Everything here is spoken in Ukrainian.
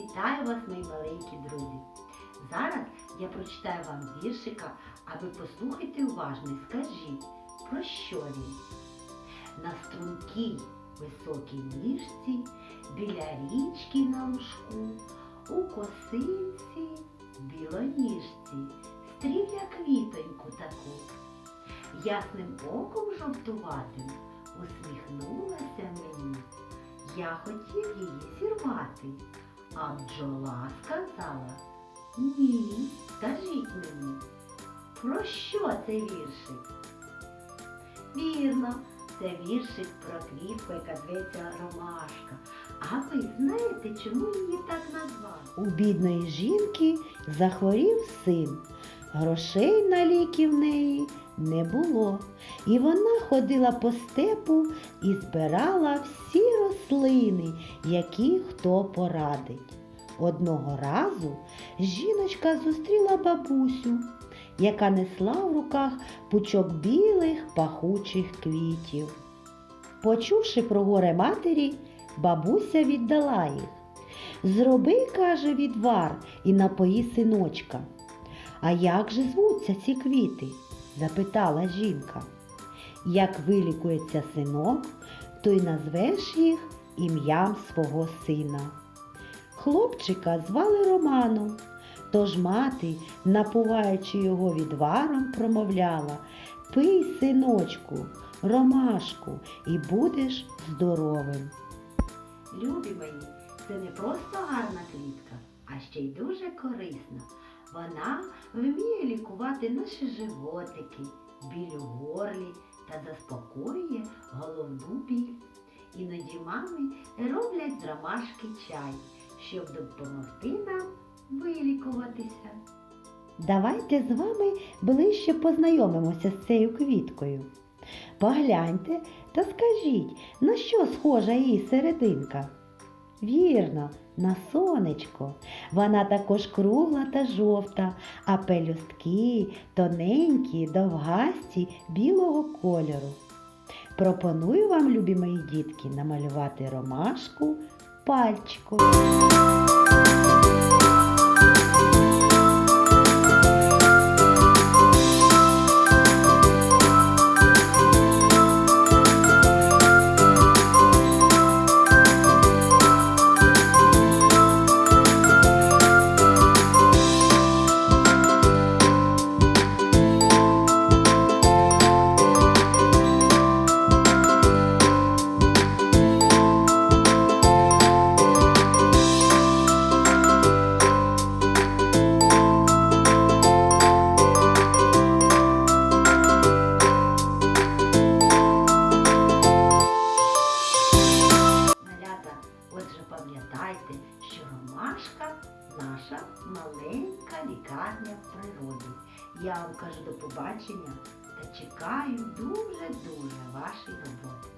Вітаю вас, мої маленькі друзі! Зараз я прочитаю вам віршика, а ви послухайте уважно і скажіть, про що він? На стрункій високій ніжці, біля річки на лужку, у косинці, білоніжці, стріля квітоньку таку. Ясним оком жовтуватим усміхнулася мені. Я хотів її зірвати, а бджола сказала ні, скажіть мені, про що це віршик? Вірно, це віршик про квітку, яка зветься Ромашка. А ви знаєте, чому її так назвали? У бідної жінки захворів син. Грошей на ліки в неї не було. І вона ходила по степу і збирала всі рослини, які хто порадить. Одного разу жіночка зустріла бабусю, яка несла в руках пучок білих пахучих квітів. Почувши про горе матері, бабуся віддала їх. Зроби, каже, відвар і напої синочка. А як же звуться ці квіти? запитала жінка. Як вилікується синок, то й назвеш їх ім'ям свого сина. Хлопчика звали Романом, тож мати, напуваючи його відваром, промовляла Пий, синочку, ромашку, і будеш здоровим. Любі мої, це не просто гарна квітка, а ще й дуже корисна. Вона вміє лікувати наші животики, біль у горлі та заспокоює головну біль. Іноді мами роблять з ромашки чай, щоб допомогти нам вилікуватися. Давайте з вами ближче познайомимося з цією квіткою. Погляньте та скажіть, на що схожа її серединка? Вірно, на сонечко. Вона також кругла та жовта, а пелюстки тоненькі, довгасті білого кольору. Пропоную вам, любі мої дітки, намалювати ромашку пальчиком. Пам'ятайте, що ромашка наша маленька лікарня в природі. Я вам кажу до побачення та чекаю дуже-дуже вашої роботи.